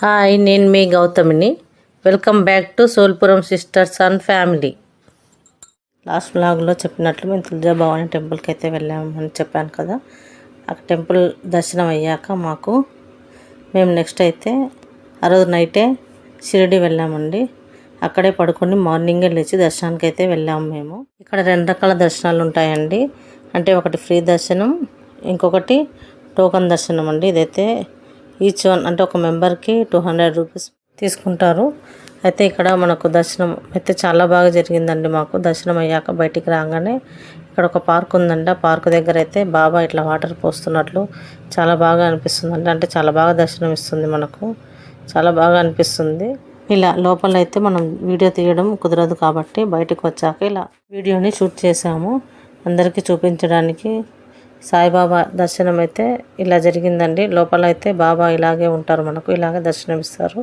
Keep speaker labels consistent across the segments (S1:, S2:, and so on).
S1: Hi నేను మీ గౌతమిని. Welcome back to Solpuram sisters and family. Last బ్లాగ్లో చెప్పినట్లు మేము తులజాభవాని టెంపుల్కి అయితే వెళ్ళామని చెప్పాను కదా. ఆ టెంపుల్ దర్శనం అయ్యాక మాకు మేము నెక్స్ట్ అయితే ఆ రోజు నైటే షిరిడి వెళ్ళామండి. అక్కడే పడుకొని మార్నింగే లేచి దర్శనానికి అయితే వెళ్ళాము మేము. ఇక్కడ రెండు రకాల దర్శనాలు ఉంటాయండి. అంటే ఒకటి ఫ్రీ దర్శనం ఇంకొకటి టోకన్ దర్శనం అండి. ఇదైతే ఈచ్ వన్ అంటే ఒక మెంబర్కి టూ హండ్రెడ్ రూపీస్ తీసుకుంటారు. అయితే ఇక్కడ మనకు దర్శనం అయితే చాలా బాగా జరిగిందండి మాకు. దర్శనం అయ్యాక బయటికి రాగానే ఇక్కడ ఒక పార్క్ ఉందండి. ఆ పార్క్ దగ్గర అయితే బాబా ఇట్లా వాటర్ పోస్తున్నట్లు చాలా బాగా అనిపిస్తుంది అంటే చాలా బాగా దర్శనం ఇస్తుంది మనకు. చాలా బాగా అనిపిస్తుంది. ఇలా లోపల అయితే మనం వీడియో తీయడం కుదరదు కాబట్టి బయటకు వచ్చాక ఇలా వీడియోని షూట్ చేసాము అందరికీ చూపించడానికి సాయిబాబా దర్శనం అయితే ఇలా జరిగిందండి. లోపల అయితే బాబా ఇలాగే ఉంటారు మనకు ఇలాగే దర్శనం ఇస్తారు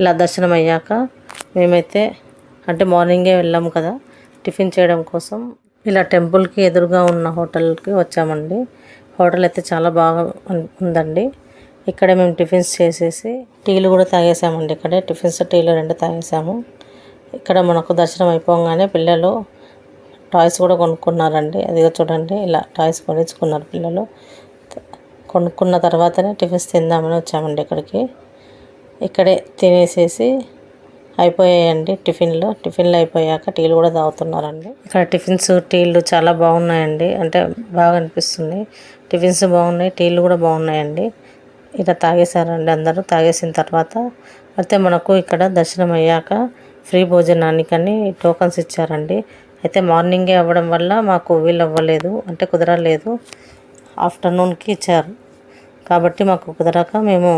S1: ఇలా దర్శనం అయ్యాక మేమైతే అంటే మార్నింగే వెళ్ళాము కదా టిఫిన్ చేయడం కోసం. ఇలా టెంపుల్కి ఎదురుగా ఉన్న హోటల్కి వచ్చామండి. హోటల్ అయితే చాలా బాగా ఉందండి. ఇక్కడే మేము టిఫిన్స్ చేసేసి టీలు కూడా తాగేసామండి. ఇక్కడే టిఫిన్స్ టీలు రెండు తాగేసాము. ఇక్కడ మనకు దర్శనం అయిపోగానే పిల్లలు టాయ్స్ కూడా కొనుక్కున్నారండి. అదిగో చూడండి ఇలా టాయ్స్ కొనిచ్చుకున్నారు పిల్లలు. కొనుక్కున్న తర్వాతనే టిఫిన్స్ తిందామని వచ్చామండి ఇక్కడికి. ఇక్కడే తినేసేసి అయిపోయాయండి టిఫిన్లు. టిఫిన్లు అయిపోయాక టీలు కూడా తాగుతున్నారండి. ఇక్కడ టిఫిన్స్ టీలు చాలా బాగున్నాయండి. అంటే బాగా అనిపిస్తుంది. టిఫిన్స్ బాగున్నాయి టీలు కూడా బాగున్నాయండి. ఇలా తాగేశారండి అందరూ. తాగేసిన తర్వాత అయితే మనకు ఇక్కడ దర్శనం అయ్యాక ఫ్రీ భోజనానికని టోకన్స్ ఇచ్చారండి. అయితే మార్నింగే అవ్వడం వల్ల మాకు వీలు అవ్వలేదు అంటే కుదరలేదు. ఆఫ్టర్నూన్కి ఇచ్చారు. కాబట్టి మాకు కుదరక మేము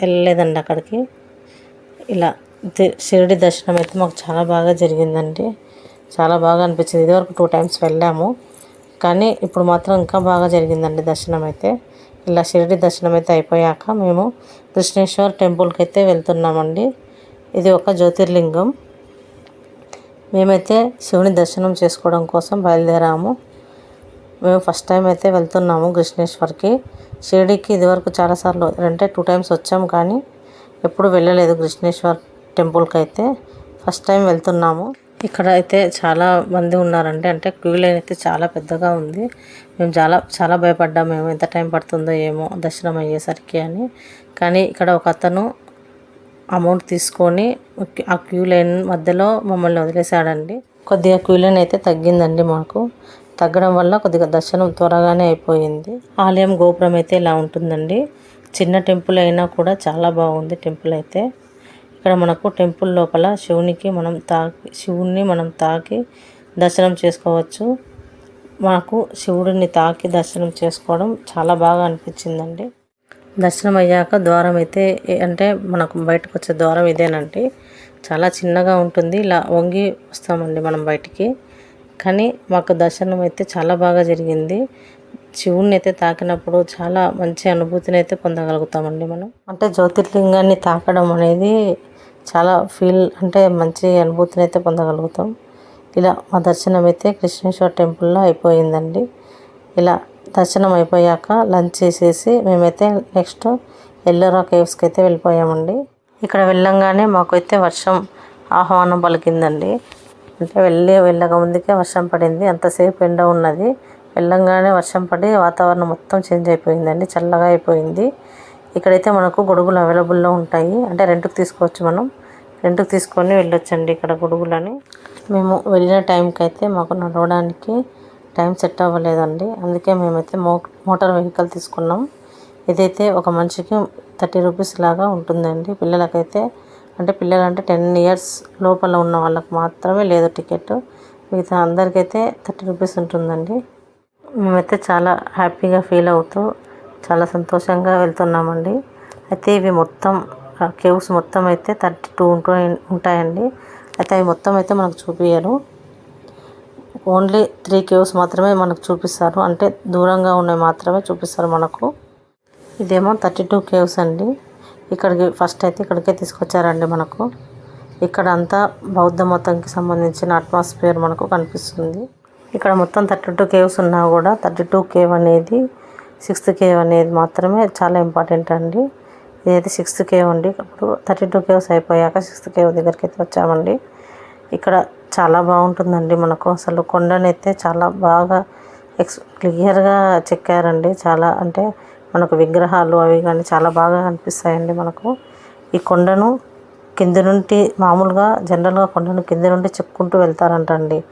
S1: వెళ్ళలేదండి అక్కడికి. ఇలా షిరిడి దర్శనం అయితే మాకు చాలా బాగా జరిగిందండి. చాలా బాగా అనిపించింది. ఇదివరకు టూ టైమ్స్ వెళ్ళాము. కానీ ఇప్పుడు మాత్రం ఇంకా బాగా జరిగిందండి దర్శనం అయితే. ఇలా షిరిడి దర్శనం అయితే అయిపోయాక మేము కృష్ణేశ్వర్ టెంపుల్కి అయితే వెళ్తున్నామండి. ఇది ఒక జ్యోతిర్లింగం. మేమైతే శివుని దర్శనం చేసుకోవడం కోసం బయలుదేరాము. మేము ఫస్ట్ టైం అయితే వెళ్తున్నాము కృష్ణేశ్వర్కి. షిరిడీకి ఇదివరకు చాలాసార్లు అంటే టూ టైమ్స్ వచ్చాము కానీ ఎప్పుడు వెళ్ళలేదు కృష్ణేశ్వర్ టెంపుల్కి అయితే. ఫస్ట్ టైం వెళ్తున్నాము. ఇక్కడ అయితే చాలా మంది ఉన్నారండి. అంటే క్యూ లైన్ అయితే చాలా పెద్దగా ఉంది. మేము చాలా చాలా భయపడ్డాము మేము ఎంత టైం పడుతుందో ఏమో దర్శనం అయ్యేసరికి అని. కానీ ఇక్కడ ఒక అతను అమౌంట్ తీసుకొని ఆ క్యూ లైన్ మధ్యలో మమ్మల్ని వదిలేశాడండి. కొద్దిగా క్యూ లైన్ అయితే తగ్గిందండి మాకు. తగ్గడం వల్ల కొద్దిగా దర్శనం త్వరగానే అయిపోయింది. ఆలయం గోపురం అయితే ఇలా ఉంటుందండి. చిన్న టెంపుల్ అయినా కూడా చాలా బాగుంది టెంపుల్ అయితే. ఇక్కడ మనకు టెంపుల్ లోపల శివునికి మనం తాకి శివుణ్ణి మనం తాకి దర్శనం చేసుకోవచ్చు. మాకు శివుడిని తాకి దర్శనం చేసుకోవడం చాలా బాగా అనిపించిందండి. దర్శనం అయ్యాక ద్వారం అయితే అంటే మనకు బయటకు వచ్చే ద్వారం ఇదేనండి. చాలా చిన్నగా ఉంటుంది. ఇలా వంగి వస్తామండి మనం బయటికి. కానీ మాకు దర్శనం అయితే చాలా బాగా జరిగింది. శివుణ్ణి అయితే తాకినప్పుడు చాలా మంచి అనుభూతిని అయితే పొందగలుగుతామండి మనం. అంటే జ్యోతిర్లింగాన్ని తాకడం అనేది చాలా ఫీల్ అంటే మంచి అనుభూతిని అయితే పొందగలుగుతాం. ఇలా మా దర్శనం అయితే కృష్ణేశ్వర టెంపుల్లో అయిపోయిందండి. ఇలా దర్శనం అయిపోయాక లంచ్ చేసేసి మేమైతే నెక్స్ట్ ఎల్లోరా కేవ్స్కి అయితే వెళ్ళిపోయామండి. ఇక్కడ వెళ్ళంగానే మాకైతే వర్షం ఆహ్వానం పలికిందండి. అంటే వెళ్ళి వెళ్ళక ముందుకే వర్షం పడింది. అంతసేపు ఎండ ఉన్నది. వెళ్ళంగానే వర్షం పడి వాతావరణం మొత్తం చేంజ్ అయిపోయిందండి. చల్లగా అయిపోయింది. ఇక్కడైతే మనకు గొడుగులు అవైలబుల్లో ఉంటాయి. అంటే రెంట్కి తీసుకోవచ్చు మనం. రెంట్కి తీసుకొని వెళ్ళొచ్చండి ఇక్కడ గొడుగులని. మేము వెళ్ళిన టైంకి అయితే మాకు నడవడానికి టైం సెట్ అవ్వలేదండి. అందుకే మేమైతే మో మోటార్ వెహికల్ తీసుకున్నాం. ఇదైతే ఒక మనిషికి థర్టీ రూపీస్ లాగా ఉంటుందండి. పిల్లలకైతే అంటే పిల్లలు అంటే టెన్ ఇయర్స్ లోపల ఉన్న వాళ్ళకి మాత్రమే లేదు టికెట్. మిగతా అందరికైతే థర్టీ రూపీస్ ఉంటుందండి. మేమైతే చాలా హ్యాపీగా ఫీల్ అవుతూ చాలా సంతోషంగా వెళ్తున్నామండి. అయితే ఇవి మొత్తం కేవ్స్ మొత్తం అయితే థర్టీ టూ ఉంటాయండి. అయితే అవి మొత్తం అయితే మనకు చూపించరు ఓన్లీ త్రీ కేవ్స్ మాత్రమే మనకు చూపిస్తారు. అంటే దూరంగా ఉన్నవి మాత్రమే చూపిస్తారు మనకు. ఇదేమో థర్టీ టూ కేవ్స్ అండి. ఇక్కడికి ఫస్ట్ అయితే ఇక్కడికే తీసుకొచ్చారండి మనకు. ఇక్కడ అంతా బౌద్ధ మతంకి సంబంధించిన అట్మాస్ఫియర్ మనకు కనిపిస్తుంది. ఇక్కడ మొత్తం థర్టీ టూ కేవ్స్ ఉన్నా కూడా థర్టీ టూ కేవ్ అనేది సిక్స్త్ కేవ్ అనేది మాత్రమే చాలా ఇంపార్టెంట్ అండి. ఇదైతే సిక్స్త్ కేవ్ అండి. ఇప్పుడు థర్టీ టూ కేవ్స్ అయిపోయాక సిక్స్త్ కేవ్ దగ్గరికి అయితే వచ్చామండి. ఇక్కడ చాలా బాగుంటుందండి మనకు. అసలు కొండనైతే చాలా బాగా ఎక్స్ క్లియర్గా చెక్కారండి. చాలా అంటే మనకు విగ్రహాలు అవి కానీ చాలా బాగా అనిపిస్తాయండి మనకు. ఈ కొండను కింద నుండి మామూలుగా జనరల్గా కొండను కింద నుండి చెప్పుకుంటూ వెళ్తారంటండి.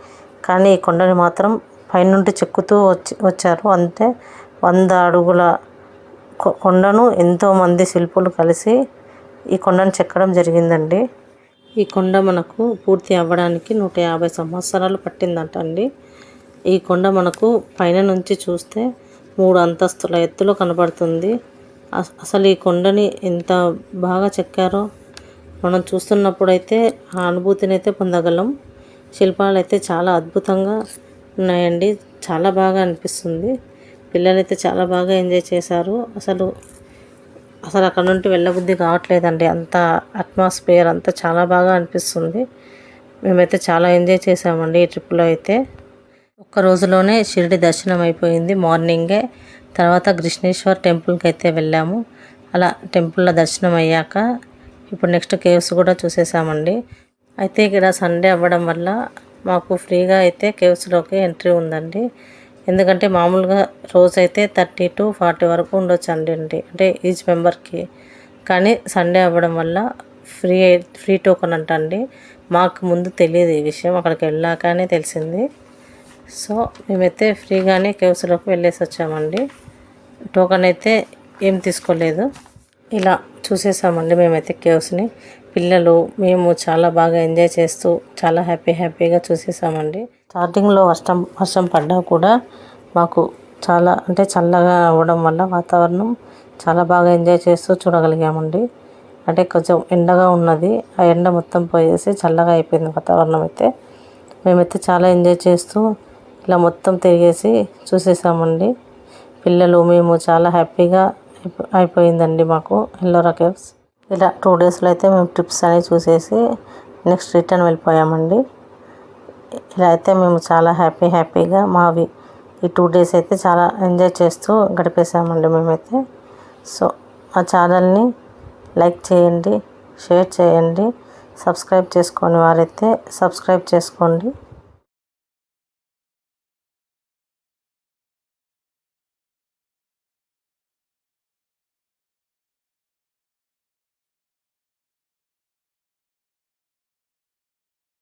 S1: కానీ ఈ కొండని మాత్రం పైనుండి చెక్కుతూ వచ్చి వచ్చారు. అంతే వంద అడుగుల కొ- కొండను ఎంతోమంది శిల్పులు కలిసి ఈ కొండను చెక్కడం జరిగిందండి. ఈ కొండ మనకు పూర్తి అవ్వడానికి నూట యాభై సంవత్సరాలు పట్టిందంట అండి. ఈ కొండ మనకు పైన నుంచి చూస్తే మూడు అంతస్తుల ఎత్తులో కనబడుతుంది. అస- అసలు ఈ కొండని ఎంత బాగా చెక్కారో మనం చూస్తున్నప్పుడైతే ఆ అనుభూతిని అయితే పొందగలం. శిల్పాలు అయితే చాలా అద్భుతంగా ఉన్నాయండి. చాలా బాగా అనిపిస్తుంది. పిల్లలైతే చాలా బాగా ఎంజాయ్ చేశారు. అసలు అసలు అక్కడ నుండి వెళ్ళబుద్ధి కావట్లేదండి. అంత అట్మాస్ఫియర్ అంతా చాలా బాగా అనిపిస్తుంది. మేమైతే చాలా ఎంజాయ్ చేసామండి ఈ ట్రిప్లో అయితే. ఒక్క రోజులోనే షిరిడి దర్శనం అయిపోయింది. మార్నింగే తర్వాత కృష్ణేశ్వర్ టెంపుల్కి అయితే వెళ్ళాము. అలా టెంపుల్లో దర్శనం అయ్యాక ఇప్పుడు నెక్స్ట్ కేవ్స్ కూడా చూసేసామండి. అయితే ఇక్కడ సండే అవ్వడం వల్ల మాకు ఫ్రీగా అయితే కేవ్స్లోకి ఎంట్రీ ఉందండి. ఎందుకంటే మామూలుగా రోజైతే థర్టీ టు ఫార్టీ వరకు ఉండొచ్చు అండి అండి అంటే ఈచ్ మెంబర్కి. కానీ సండే అవ్వడం వల్ల ఫ్రీ ఫ్రీ టోకెన్ అంటండి మాకు ముందు తెలియదు ఈ విషయం అక్కడికి వెళ్ళాకనే తెలిసింది. సో మేమైతే ఫ్రీగానే కేవ్స్లోకి వెళ్ళేసి వచ్చామండి. టోకెన్ అయితే ఏం తీసుకోలేదు. ఇలా చూసేసామండి మేమైతే కేవ్స్ని. పిల్లలు మేము చాలా బాగా ఎంజాయ్ చేస్తూ చాలా హ్యాపీ హ్యాపీగా చూసేసామండి. స్టార్టింగ్లో వర్షం వర్షం పడ్డా కూడా మాకు చాలా అంటే చల్లగా అవ్వడం వల్ల వాతావరణం చాలా బాగా ఎంజాయ్ చేస్తూ చూడగలిగామండి. అంటే కొంచెం ఎండగా ఉన్నది. ఆ ఎండ మొత్తం పోయేసి చల్లగా అయిపోయింది వాతావరణం అయితే. మేమైతే చాలా ఎంజాయ్ చేస్తూ ఇలా మొత్తం తిరిగేసి చూసేసామండి. పిల్లలు మేము చాలా హ్యాపీగా అయిపోయిందండి మాకు. ఎల్లోరా కేవ్స్ ఇలా టూ డేస్లో అయితే మేము ట్రిప్స్ అనేవి చూసేసి నెక్స్ట్ రిటర్న్ వెళ్ళిపోయామండి. ఇలా అయితే మేము చాలా హ్యాపీ హ్యాపీగా మావి ఈ టూ డేస్ అయితే చాలా ఎంజాయ్ చేస్తూ గడిపేసామండి మేమైతే. సో మా ఛానల్ని లైక్ చేయండి షేర్ చేయండి సబ్స్క్రైబ్ చేసుకొని వారైతే సబ్స్క్రైబ్ చేసుకోండి.